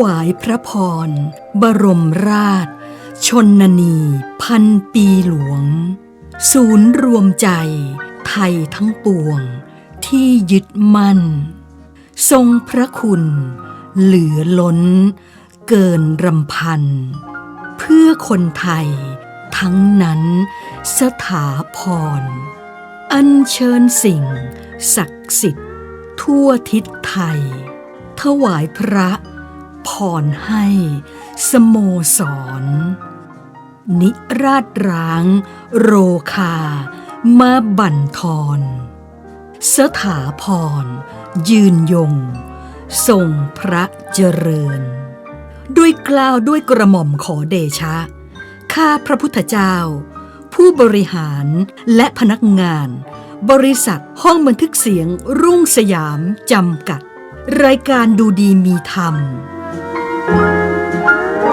วายพระพร บรมราช ชนนีพันปีหลวง ศูนย์รวมใจ ไทยทั้งปวง ที่ยึดมั่น ทรงพระคุณ เหลือล้น เกินรำพัน เพื่อคนไทย ทั้งนั้นสถาพร อัญเชิญสิ่ง ศักดิ์สิทธิ์ ทั่วทิศไทยถวายพระ พรให้สโมสร นิราชร้าง โรคา มาบั่นทอนสถาพร ยืนยง ทรงพระเจริญ ด้วยกล่าวด้วยกระหม่อมขอเดชะ ข้าพระพุทธเจ้า ผู้บริหารและพนักงาน บริษัทห้องบันทึกเสียงรุ่งสยามจำกัด รายการดูดีมีธรรม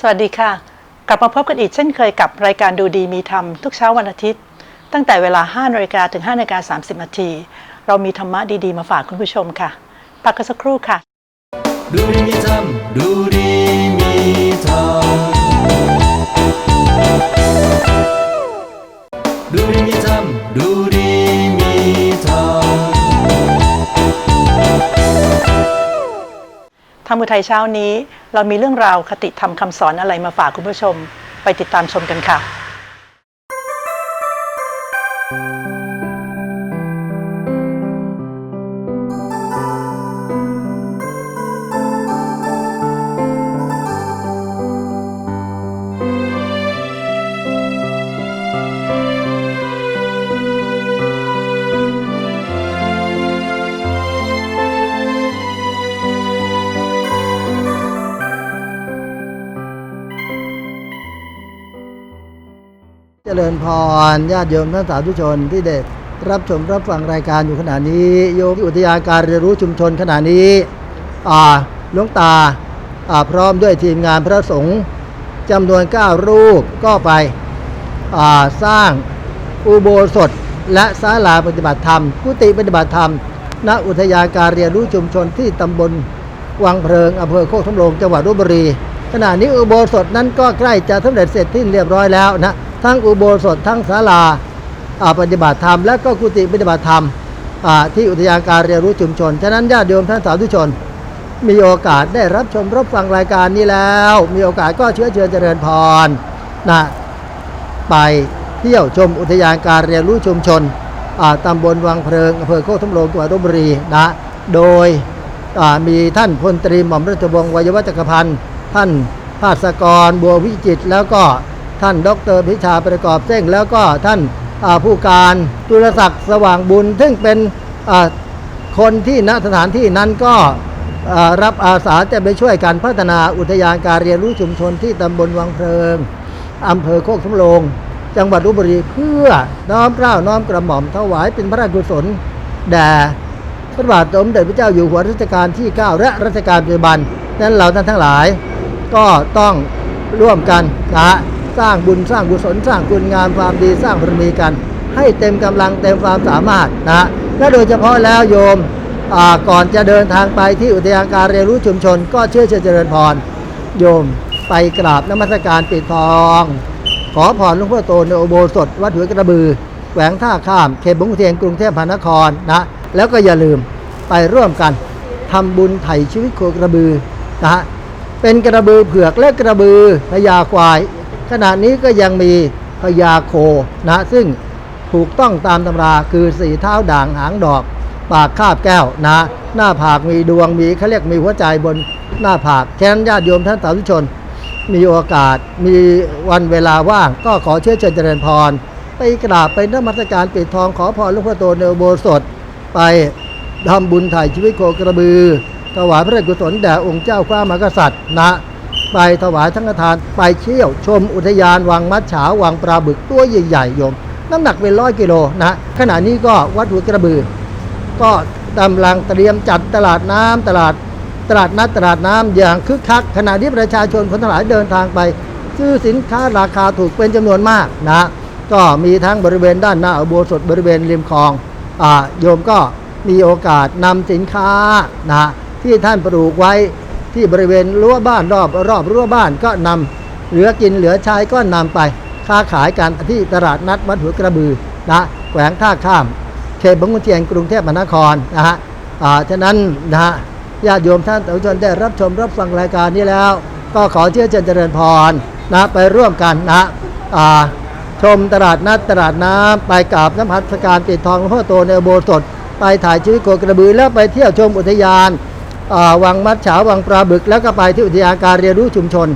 สวัสดีค่ะ กลับมาพบกันอีกเช่นเคยกับรายการดูดีมีธรรมทุกเช้าวันอาทิตย์ ตั้งแต่เวลา5นาฬิกาถึง5นาฬิกา30นาทีเรามีธรรมะดีๆมาฝากคุณผู้ชมค่ะพักกันสักครู่ค่ะ ดูดีมีธรรมดูดี มอุทัยเช้านี้ เรามีเรื่องราวคติธรรมคำสอนอะไรมาฝากคุณผู้ชม ไปติดตามชมกันค่ะ เจริญพรญาติโยมท่านสาธุชนที่ได้รับชมรับฟังรายการอยู่ขณะนี้โยมที่อุทยานการเรียนรู้ชุมชนขณะนี้อ่าหลวงตาอ่าพร้อมด้วยทีมงานพระสงฆ์จำนวน 9 รูปก็ไปอ่าสร้างอุโบสถและศาลาปฏิบัติธรรม กุฏิปฏิบัติธรรม ณอุทยานการเรียนรู้ชุมชนที่ตำบลวังเพลิงอำเภอโคกทำโรงจังหวัดลบบุรี ขณะนี้อุโบสถนั้นก็ใกล้จะสำเร็จเสร็จที่เรียบร้อยแล้วนะ ทั้งอุโบสถทั้งศาลาปฏิบัติธรรม และก็กุฏิปฏิบัติธรรมที่อุทยานการเรียนรู้ชุมชน ฉะนั้นญาติโยมท่านสาธุชน มีโอกาสได้รับชมรับฟังรายการนี้แล้ว มีโอกาสก็เชื้อเชิญเจริญพรนะไปเที่ยวชมอุทยานการเรียนรู้ชุมชนตำบลวังเพลิงอำเภอโคกทำโรงจังหวัดลบบุรีนะโดยมีท่านพลตรีหม่อมราชวงศ์วัยวจักรพันธ์ท่านภาสกรบัววิจิตรแล้วก็ ท่านดรพิชาประกอบเส้งแล้วก็ท่านผู้การจุลศักดิ์สว่างบุญ ซึ่งเป็นคนที่ณสถานที่นั้นก็รับอาสาจะไปช่วยกันพัฒนาอุทยานการเรียนรู้ชุมชนที่ตำบลวังเพลิงอำเภอโคกสำโรงจังหวัดลบบุรีเพื่อน้อมเกล้าน้อมกระหม่อมถวายเป็นพระราชกุศลแด่พระบาทสมเด็จพระเจ้าอยู่หัวรัชกาลที่ 9 และรัชกาลปัจจุบันนั้นเราท่านทั้งหลาย ก็ต้องร่วมกันนะ สร้างบุญสร้างกุศลสร้างคุณงามความดีสร้างบารมีกัน ให้เต็มกำลังเต็มความสามารถนะฮะและโดยเฉพาะแล้วโยมก่อนจะเดินทางไปที่อุทยานการเรียนรู้ชุมชน ก็เชื่อเชิญเจริญพรโยมไปกราบนมัสการปิดทอง ขอพรหลวงพ่อโตในอุโบสถวัดหัวกระบือแขวงท่าข้ามเขตบางขุนเทียนกรุงเทพมหานครนะแล้วก็อย่าลืมไปร่วมกันทำบุญไถ่ชีวิตโคกระบือนะฮะเป็นกระบือเผือกและกระบือพญาควาย ขณะนี้ก็ยังมีพญาโคนะซึ่งถูกต้องตามตำราคือสีเท้าด่างหางดอก ปากคาบแก้วนะหน้าผากมีดวงมีเขาเรียกมีหัวใจบนหน้าผากแค้นญาติโยมท่านสาธุชน มีโอกาสมีวันเวลาว่าง ก็ขอเชื้อเชิญเจริญพร ไปกราบไปนมัสการปิดทองขอพรหลวงพ่อโตในโบสถไปทำบุญถ่ายชีวิตโคกระบือถวายพระราชกุศลแด่องค์เจ้าข้ามากษัตริย์นะ ไปถวายทั้งทาน ไปเที่ยวชมอุทยานวังมัดฉาวังปลาบึกตัวใหญ่ๆโยม น้ำหนักเป็นร้อยกิโลนะขณะนี้ก็วัดหัวกระบือ ก็กำลังเตรียมจัดตลาดน้ำตลาดตลาดนัดตลาดน้ำอย่างคึกคัก ขณะที่ประชาชนคนทั้งหลายเดินทางไป ซื้อสินค้าราคาถูกเป็นจำนวนมากนะก็มีทั้งบริเวณด้านหน้าอุโบสถบริเวณริมคลองอาโยมก็มีโอกาสนำสินค้านะที่ท่านปลูกไว้ ที่บริเวณรั้วบ้านรอบรอบรั้วบ้านก็นำเหลือกินเหลือใช้ก็นำไปค้าขายกันที่ตลาดนัดวัดหัวกระบือนะแขวงท่าข้ามเขตบางขุนเทียนกรุงเทพมหานครนะฮะอ่าฉะนั้นนะฮะญาติโยมท่านสาธุชนได้รับชมรับฟังรายการนี้แล้ว ก็ขอเชื่อเจริญเจริญพรนะไปร่วมกันนะอ่าชมตลาดนัดตลาดน้ำไปกราบน้ำพัสการปิดทองหลวงพ่อโตในโบสถไปถ่ายชีวิตโคกระบือแล้วไปเที่ยวชมอุทยาน วังมัดฉาวังปลาบึก แล้วก็ไปที่อุทยานการเรียนรู้ชุมชน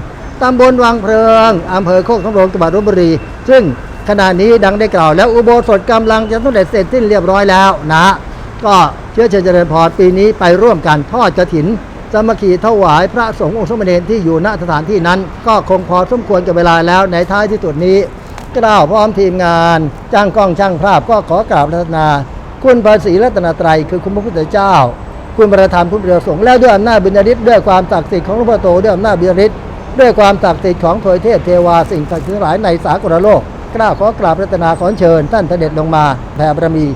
ตำบลวังเพลิงอำเภอโคกสำโรงจังหวัดลบบุรี ซึ่งขณะนี้ดังได้กล่าว แล้วอุโบสถกำลังจะสำเร็จเสร็จสิ้นเรียบร้อยแล้วนะ ก็เชื้อเชิญเจริญพรปีนี้ไปร่วมกันทอดกระถินสมัคคีถวายพระสงฆ์องค์สมเด็จที่อยู่ณสถานที่นั้น ก็คงพอสมควรกับเวลาแล้วในท้ายที่สุดนี้กล่าวพร้อมทีมงาน จ้างกล้องช่างภาพก็ขอกราบรัตนา คุณภาษีรัตนตรัยคือคุณพระพุทธเจ้า คุณประธานผู้ประสงค์แล้วด้วยอำนาจบุญญาฤทธิ์ด้วยความศักดิ์สิทธิ์ของหลวงพ่อโตด้วยอำนาจบุญญาฤทธิ์ด้วยความศักดิ์สิทธิ์ของเทวเทพเทวาสิ่งศักดิ์สิทธิ์หลายในสากลโลกกล้าวขอกราบรัตนาขอเชิญท่านเสด็จลงมาแผ่บารมี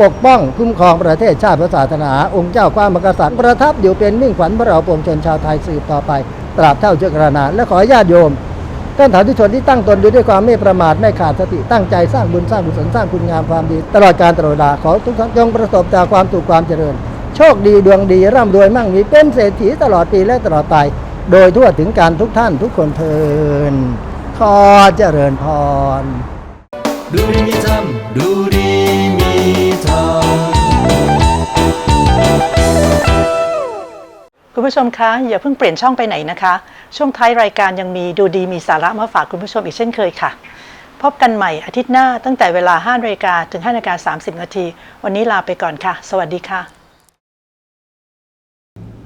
ปกป้องคุ้มครองประเทศชาติพระศาสนา องค์เจ้าความมกษัตริย์ประทับอยู่เป็นมิ่งขวัญพระเราปวงชนชาวไทยสืบต่อไป ตราบเท่าเชื้อกรนานและขอญาติโยมท่านสาธุชนที่ตั้งตนอยู่ด้วยความไม่ประมาทไม่ขาดสติตั้งใจสร้างบุญสร้างกุศลสร้างคุณงามความดี ตลอดการตลอดเวลาขอทุกท่านจงประสบแต่ความสุขความเจริญ โชคดีดวงดีร่ำรวยมั่งมีเป็นเศรษฐีตลอดปีและตลอดไป โดยทั่วถึงการทุกท่านทุกคนเทินขอเจริญพร ดูดีมีธรรมดูดีมีธรรมคุณผู้ชมคะ อย่าเพิ่งเปลี่ยนช่องไปไหนนะคะ ช่วงท้ายรายการยังมีดูดีมีสาระมาฝากคุณผู้ชมอีกเช่นเคยค่ะ พบกันใหม่อาทิตย์หน้าตั้งแต่เวลา5นาฬิกาถึง5นาฬิกา30 นาที วันนี้ลาไปก่อนค่ะ สวัสดีค่ะ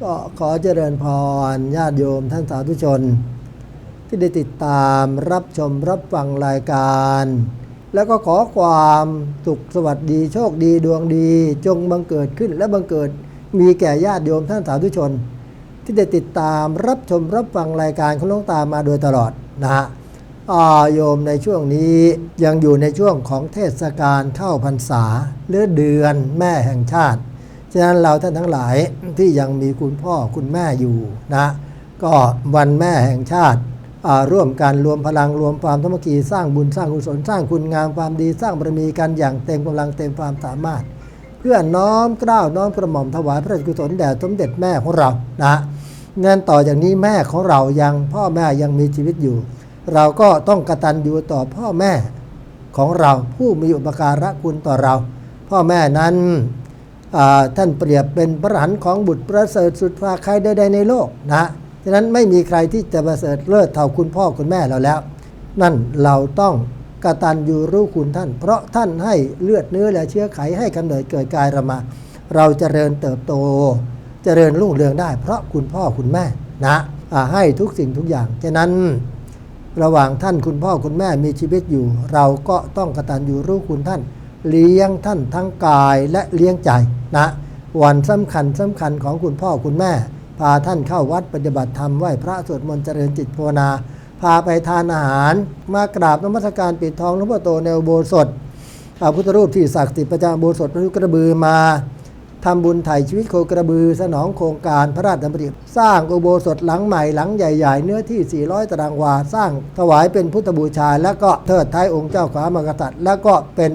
ก็ขอเจริญพรญาติโยมท่านสาธุชน ที่ได้ติดตามรับชมรับฟังรายการ แล้วก็ขอความสุขสวัสดีโชคดีดวงดี จงบังเกิดขึ้นและบังเกิดมีแก่ญาติโยมท่านสาธุชน ที่ได้ติดตามรับชมรับฟังรายการของหลวงตามาโดยตลอดนะฮะโยมในช่วงนี้ยังอยู่ในช่วงของเทศกาลเข้าพรรษาหรือเดือนแม่แห่งชาติ ฉะนั้นเราท่านทั้งหลายที่ยังมีคุณพ่อคุณแม่อยู่นะก็วันแม่แห่งชาติร่วมกันรวมพลังรวมความสามัคคีสร้างบุญสร้างกุศลสร้างคุณงามความดีสร้างบารมีกันอย่างเต็มกำลังเต็มความสามารถ เพื่อน้อมเกล้าวน้อมกระหม่อมถวายพระราชกุศลแด่สมเด็จแม่ของเรานะงั้นต่อจากนี้แม่ของเรายังพ่อแม่ยังมีชีวิตอยู่ เราก็ต้องกระตัญญูต่อพ่อแม่ของเราผู้มีอุปการะคุณต่อเรา พ่อแม่นั้น ท่านเปรียบเป็นพระหันของบุตรประเสริฐสุดฟ้าใครใดๆในโลกนะฉะนั้นไม่มีใครที่จะประเสริฐเลิศเท่าคุณพ่อคุณแม่เราแล้ว นั่นเราต้องกตัญญูรู้คุณท่าน เพราะท่านให้เลือดเนื้อและเชื้อไขให้กำเนิดเกิดกายเรามา เราจเจริญเติบโตจเจริญรุ่งเรืองได้ เพราะคุณพ่อคุณแม่นะให้ทุกสิ่งทุกอย่างฉะนั้น ระหว่างท่านคุณพ่อคุณแม่มีชีวิตอยู่ เราก็ต้องกตัญญูรู้คุณท่าน เลี้ยงท่านทั้งกายและเลี้ยงใจ นะวันสำคัญสำคัญของคุณพ่อคุณแม่ พาท่านเข้าวัดปฏิบัติธรรมไหว้พระสวดมนต์เจริญจิตภาวนา พาไปทานอาหาร มากราบนมัสการปิดทองหลวงพ่อโตในโบสถพระพุทธรูปที่ศักดิ์สิทธิ์ประจำโบสถพระยุกระบือมาทำบุญไถ่ชีวิตโคกระบือ สนองโครงการพระราชดำริสร้างอุโบสถหลังใหม่หลังใหญ่ๆ เนื้อที่ 400 ตารางวา สร้างถวายเป็นพุทธบูชา แล้วก็เทิดท้ายองค์เจ้าขวามกษัตริย์ แล้วก็เป็น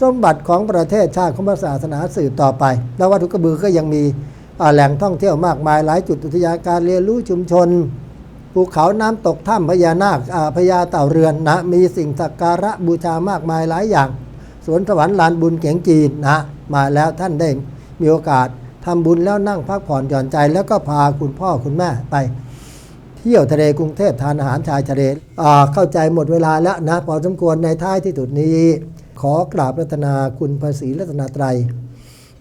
สมบัติของประเทศชาติของศาสนาสืบต่อไป แล้ววัดทุกระบือก็ยังมีแหล่งท่องเที่ยวมากมายหลายจุดอุทยานการเรียนรู้ชุมชนภูเขาน้ำตกถ้ำพญานาคพญาเต่าเรือนนะมีสิ่งสักการะบูชามากมายหลายอย่าง สวนสวรรค์ลานบุญเก๋งจีนนะมาแล้วท่านได้มีโอกาสทำบุญแล้วนั่งพักผ่อนหย่อนใจ แล้วก็พาคุณพ่อคุณแม่ไปทที่ยวทะเลกรุงเทพทานอาหารชายทะเลเข้าใจหมดเวลาแล้วนะพอสมควรในท้ายที่สุดนี้ ขอกราบรัตนาคุณพระศรีรัตนาไตร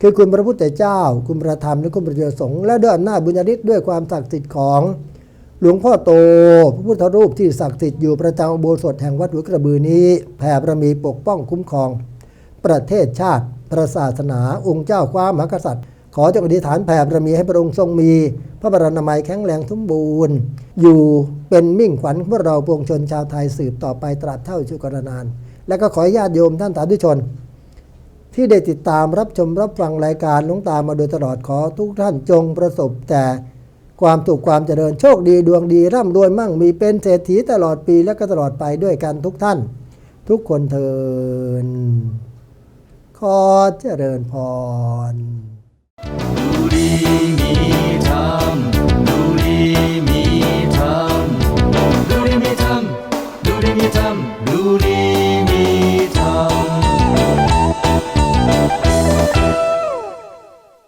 คือคุณพระพุทธเจ้า คุณพระธรรมและคุณพระเดียวสงฆ์และด้วยอำนาจบุญญาฤทธิ์ด้วยความศักดิ์สิทธิ์ของหลวงพ่อโตพระพุทธรูปที่ศักดิ์สิทธิ์อยู่ประจำอุโบสถแห่งวัดหัวกระบือนี้แผ่บารมีปกป้องคุ้มครอง ประเทศชาติพระศาสนาองค์เจ้าความมหากษัตริย์ ขอจงอธิษฐานแผ่บารมีให้พระองค์ทรงมี พระบรนามัยแข็งแรงสมบูรณ์ อยู่เป็นมิ่งขวัญของพวกเราปวงชนชาวไทยสืบต่อไปตราบเท่าชุกรนาน และก็ขอญาติโยมท่านสาธุชน ที่ได้ติดตามรับชมรับฟังรายการหลวงตามาโดยตลอดขอทุกท่านจงประสบแต่ความสุขความเจริญโชคดีดวงดีร่ำรวยมั่งมีเป็นเศรษฐีตลอดปีและก็ตลอดไปด้วยกันทุกท่าน ทุกคนเทินขอเจริญพรดูดีมีธรรมดูดีมีธรรมดูดีมีธรรมดูดีมีธรรมดูดีาม